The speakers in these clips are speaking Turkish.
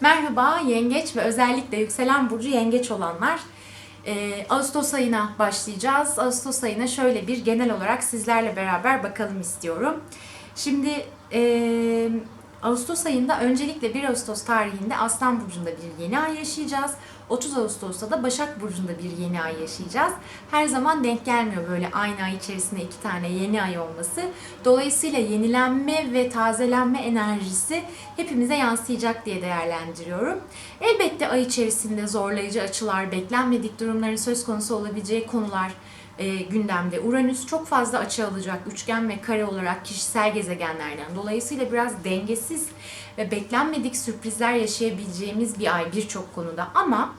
Merhaba yengeç ve özellikle yükselen burcu yengeç olanlar. Ee, Ağustos ayına başlayacağız. Ağustos ayına şöyle bir genel olarak sizlerle beraber bakalım istiyorum. Şimdi e, Ağustos ayında öncelikle 1 Ağustos tarihinde Aslan Burcu'nda bir yeni ay yaşayacağız. 30 Ağustos'ta da Başak Burcu'nda bir yeni ay yaşayacağız. Her zaman denk gelmiyor böyle aynı ay içerisinde iki tane yeni ay olması. Dolayısıyla yenilenme ve tazelenme enerjisi hepimize yansıyacak diye değerlendiriyorum. Elbette ay içerisinde zorlayıcı açılar, beklenmedik durumların söz konusu olabileceği konular e, gündemde. Uranüs çok fazla açı alacak üçgen ve kare olarak kişisel gezegenlerden. Dolayısıyla biraz dengesiz ve beklenmedik sürprizler yaşayabileceğimiz bir ay birçok konuda ama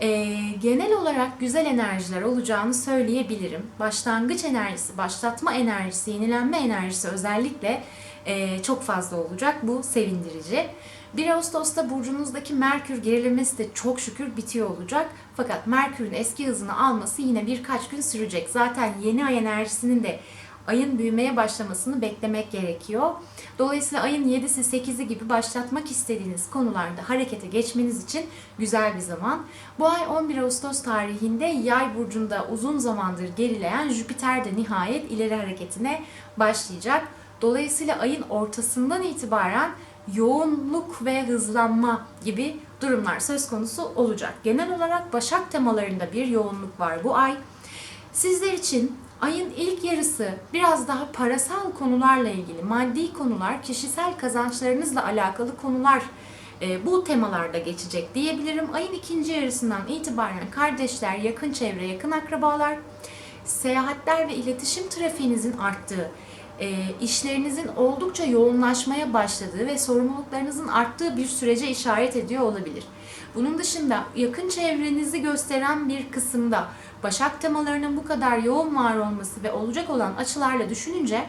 e, genel olarak güzel enerjiler olacağını söyleyebilirim. Başlangıç enerjisi, başlatma enerjisi, yenilenme enerjisi özellikle e, çok fazla olacak. Bu sevindirici. 1 Ağustos'ta burcunuzdaki Merkür gerilemesi de çok şükür bitiyor olacak. Fakat Merkür'ün eski hızını alması yine birkaç gün sürecek. Zaten yeni ay enerjisinin de ayın büyümeye başlamasını beklemek gerekiyor. Dolayısıyla ayın 7'si 8'i gibi başlatmak istediğiniz konularda harekete geçmeniz için güzel bir zaman. Bu ay 11 Ağustos tarihinde Yay burcunda uzun zamandır gerileyen Jüpiter de nihayet ileri hareketine başlayacak. Dolayısıyla ayın ortasından itibaren yoğunluk ve hızlanma gibi durumlar söz konusu olacak. Genel olarak Başak temalarında bir yoğunluk var bu ay. Sizler için ayın ilk yarısı biraz daha parasal konularla ilgili, maddi konular, kişisel kazançlarınızla alakalı konular e, bu temalarda geçecek diyebilirim. Ayın ikinci yarısından itibaren kardeşler, yakın çevre, yakın akrabalar, seyahatler ve iletişim trafiğinizin arttığı, e, işlerinizin oldukça yoğunlaşmaya başladığı ve sorumluluklarınızın arttığı bir sürece işaret ediyor olabilir. Bunun dışında yakın çevrenizi gösteren bir kısımda Başak temalarının bu kadar yoğun var olması ve olacak olan açılarla düşününce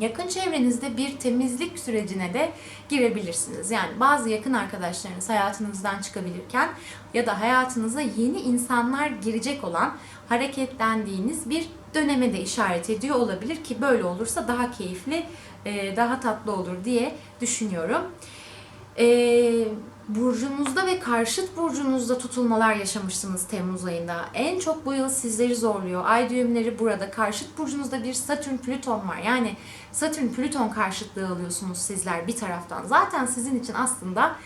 yakın çevrenizde bir temizlik sürecine de girebilirsiniz. Yani bazı yakın arkadaşlarınız hayatınızdan çıkabilirken ya da hayatınıza yeni insanlar girecek olan hareketlendiğiniz bir döneme de işaret ediyor olabilir ki böyle olursa daha keyifli, daha tatlı olur diye düşünüyorum. Ee, burcunuzda ve karşıt burcunuzda tutulmalar yaşamışsınız Temmuz ayında. En çok bu yıl sizleri zorluyor. Ay düğümleri burada. Karşıt burcunuzda bir Satürn Plüton var. Yani Satürn Plüton karşıtlığı alıyorsunuz sizler bir taraftan. Zaten sizin için aslında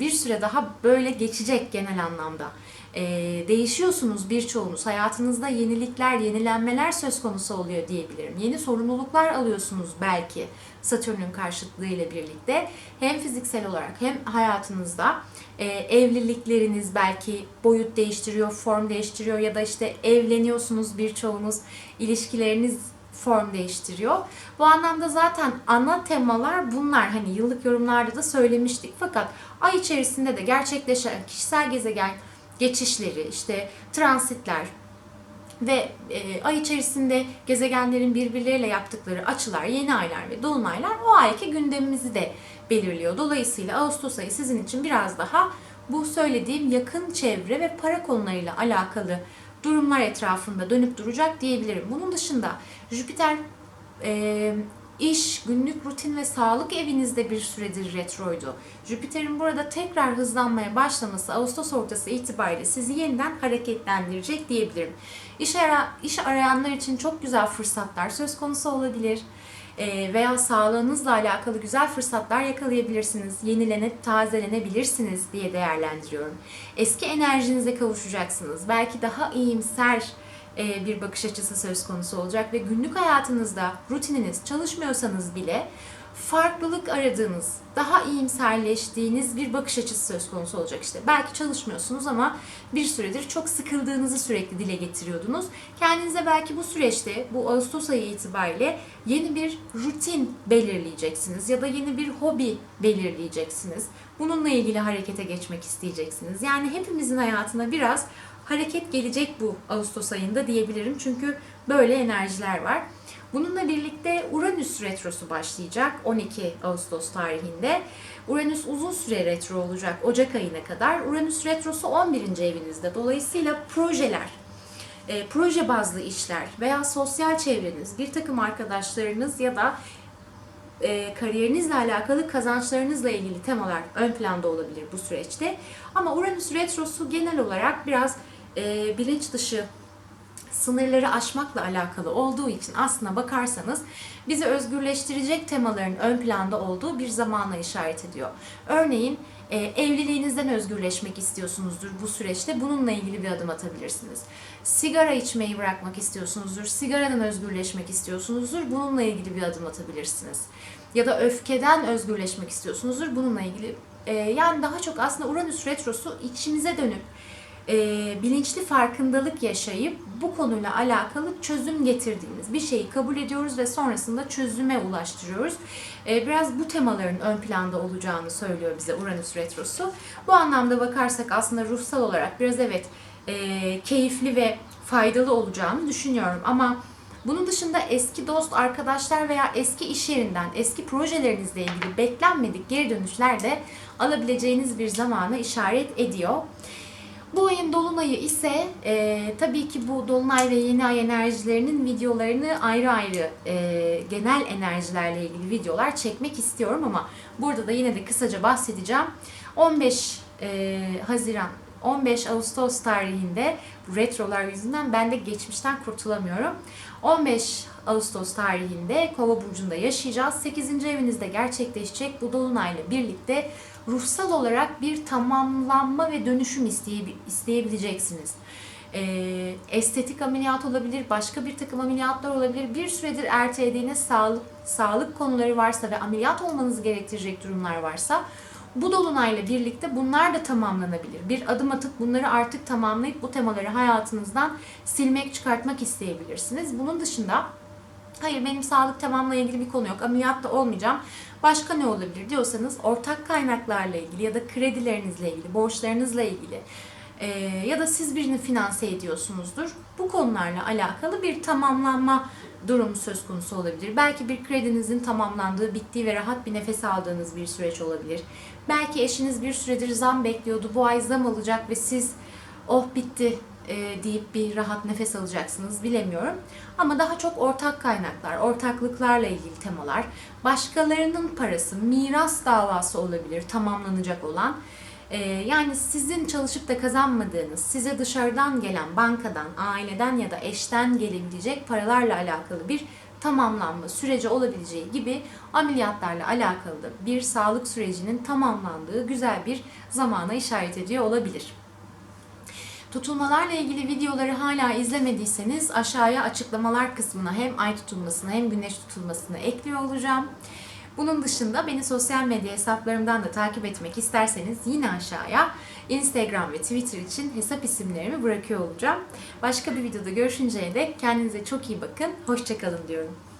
bir süre daha böyle geçecek genel anlamda. E, değişiyorsunuz birçoğunuz. Hayatınızda yenilikler, yenilenmeler söz konusu oluyor diyebilirim. Yeni sorumluluklar alıyorsunuz belki Satürn'ün karşıtlığı ile birlikte. Hem fiziksel olarak hem hayatınızda e, evlilikleriniz belki boyut değiştiriyor, form değiştiriyor ya da işte evleniyorsunuz birçoğunuz, ilişkileriniz form değiştiriyor. Bu anlamda zaten ana temalar bunlar. Hani yıllık yorumlarda da söylemiştik. Fakat ay içerisinde de gerçekleşen kişisel gezegen geçişleri, işte transitler ve e, ay içerisinde gezegenlerin birbirleriyle yaptıkları açılar, yeni aylar ve dolunaylar o ayki gündemimizi de belirliyor. Dolayısıyla Ağustos ayı sizin için biraz daha bu söylediğim yakın çevre ve para konularıyla alakalı durumlar etrafında dönüp duracak diyebilirim. Bunun dışında Jüpiter e, iş, günlük rutin ve sağlık evinizde bir süredir retroydu. Jüpiter'in burada tekrar hızlanmaya başlaması Ağustos ortası itibariyle sizi yeniden hareketlendirecek diyebilirim. İş, ara, iş arayanlar için çok güzel fırsatlar söz konusu olabilir Ee, veya sağlığınızla alakalı güzel fırsatlar yakalayabilirsiniz, yenilenip tazelenebilirsiniz diye değerlendiriyorum. Eski enerjinize kavuşacaksınız. Belki daha iyimser bir bakış açısı söz konusu olacak ve günlük hayatınızda rutininiz çalışmıyorsanız bile farklılık aradığınız, daha iyimserleştiğiniz bir bakış açısı söz konusu olacak işte. Belki çalışmıyorsunuz ama bir süredir çok sıkıldığınızı sürekli dile getiriyordunuz. Kendinize belki bu süreçte, bu Ağustos ayı itibariyle yeni bir rutin belirleyeceksiniz ya da yeni bir hobi belirleyeceksiniz. Bununla ilgili harekete geçmek isteyeceksiniz. Yani hepimizin hayatına biraz hareket gelecek bu Ağustos ayında diyebilirim. Çünkü böyle enerjiler var. Bununla birlikte Uranüs retrosu başlayacak 12 Ağustos tarihinde. Uranüs uzun süre retro olacak Ocak ayına kadar. Uranüs retrosu 11. evinizde. Dolayısıyla projeler, e, proje bazlı işler veya sosyal çevreniz, bir takım arkadaşlarınız ya da e, kariyerinizle alakalı kazançlarınızla ilgili temalar ön planda olabilir bu süreçte. Ama Uranüs Retrosu genel olarak biraz e, bilinç dışı sınırları aşmakla alakalı olduğu için aslına bakarsanız bizi özgürleştirecek temaların ön planda olduğu bir zamana işaret ediyor. Örneğin e, evliliğinizden özgürleşmek istiyorsunuzdur bu süreçte bununla ilgili bir adım atabilirsiniz. Sigara içmeyi bırakmak istiyorsunuzdur, sigaradan özgürleşmek istiyorsunuzdur bununla ilgili bir adım atabilirsiniz. Ya da öfkeden özgürleşmek istiyorsunuzdur bununla ilgili e, yani daha çok aslında Uranüs retrosu içinize dönük e, bilinçli farkındalık yaşayıp bu konuyla alakalı çözüm getirdiğimiz bir şeyi kabul ediyoruz ve sonrasında çözüme ulaştırıyoruz. E, biraz bu temaların ön planda olacağını söylüyor bize Uranüs Retrosu. Bu anlamda bakarsak aslında ruhsal olarak biraz evet e, keyifli ve faydalı olacağını düşünüyorum ama bunun dışında eski dost, arkadaşlar veya eski iş yerinden, eski projelerinizle ilgili beklenmedik geri dönüşler de alabileceğiniz bir zamana işaret ediyor. Bu ayın dolunayı ise e, tabii ki bu dolunay ve yeni ay enerjilerinin videolarını ayrı ayrı e, genel enerjilerle ilgili videolar çekmek istiyorum ama burada da yine de kısaca bahsedeceğim. 15 e, Haziran 15 Ağustos tarihinde retrolar yüzünden ben de geçmişten kurtulamıyorum. 15 Ağustos tarihinde Kova burcunda yaşayacağız. 8. evinizde gerçekleşecek bu dolunayla birlikte ruhsal olarak bir tamamlanma ve dönüşüm isteye- isteyebileceksiniz. Ee, estetik ameliyat olabilir, başka bir takım ameliyatlar olabilir. Bir süredir ertelediğiniz sağlık sağlık konuları varsa ve ameliyat olmanızı gerektirecek durumlar varsa bu dolunayla birlikte bunlar da tamamlanabilir. Bir adım atıp bunları artık tamamlayıp bu temaları hayatınızdan silmek, çıkartmak isteyebilirsiniz. Bunun dışında hayır benim sağlık tamamla ilgili bir konu yok, ameliyat da olmayacağım. Başka ne olabilir diyorsanız ortak kaynaklarla ilgili ya da kredilerinizle ilgili, borçlarınızla ilgili ya da siz birini finanse ediyorsunuzdur. Bu konularla alakalı bir tamamlanma durumu söz konusu olabilir. Belki bir kredinizin tamamlandığı, bittiği ve rahat bir nefes aldığınız bir süreç olabilir. Belki eşiniz bir süredir zam bekliyordu, bu ay zam alacak ve siz oh bitti e, deyip bir rahat nefes alacaksınız bilemiyorum. Ama daha çok ortak kaynaklar, ortaklıklarla ilgili temalar, başkalarının parası, miras davası olabilir tamamlanacak olan. E, yani sizin çalışıp da kazanmadığınız, size dışarıdan gelen bankadan, aileden ya da eşten gelebilecek paralarla alakalı bir tamamlanma süreci olabileceği gibi ameliyatlarla alakalı da bir sağlık sürecinin tamamlandığı güzel bir zamana işaret ediyor olabilir. Tutulmalarla ilgili videoları hala izlemediyseniz aşağıya açıklamalar kısmına hem ay tutulmasını hem güneş tutulmasını ekliyor olacağım. Bunun dışında beni sosyal medya hesaplarımdan da takip etmek isterseniz yine aşağıya Instagram ve Twitter için hesap isimlerimi bırakıyor olacağım. Başka bir videoda görüşünceye dek kendinize çok iyi bakın. Hoşçakalın diyorum.